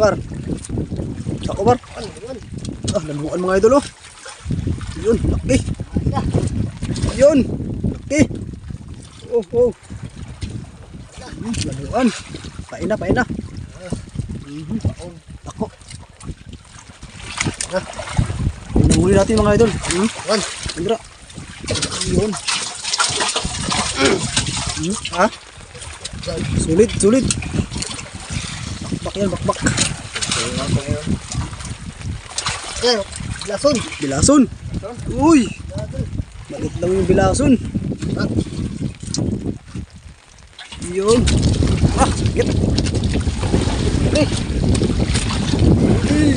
Bar. Ako bar. Ah, lamuan mga idol oh. Yun, laki. Yun. Laki. Oh, oh. Hmm, lamuan. Pain na, pain na. Mhm. Ako. Ah. Hinahuli natin mga idol. Hmm? Yan. Yun. Hmm? Ha? Sulit, sulit. Bakbak yan, bakbak. Yan. Lason. Bilason. Uy! Malit lang yung bilason. Yun. Ah, sakit. Okay. Uy.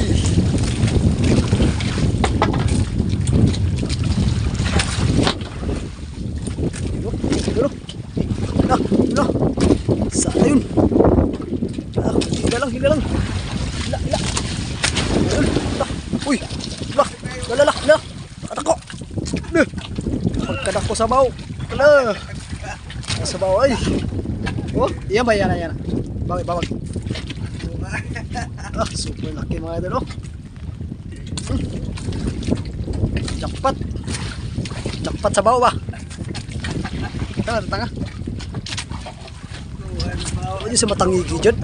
Pero, na, na. Sana yun. Ah, higa lang, higa lang. Hila, hila. Hila. Uy, hila. Lala, lala, lala. Nakatako. Nah. Pagkadak ko sa baw. Ala. Sa baw ay. Oh, iya ba yan, yan. Bawag, bawag. Ah, super laki mga idol, oh. Jackpot. Jackpot sa baw ba? Tanga, tanga. Ano sa matangigi dyan?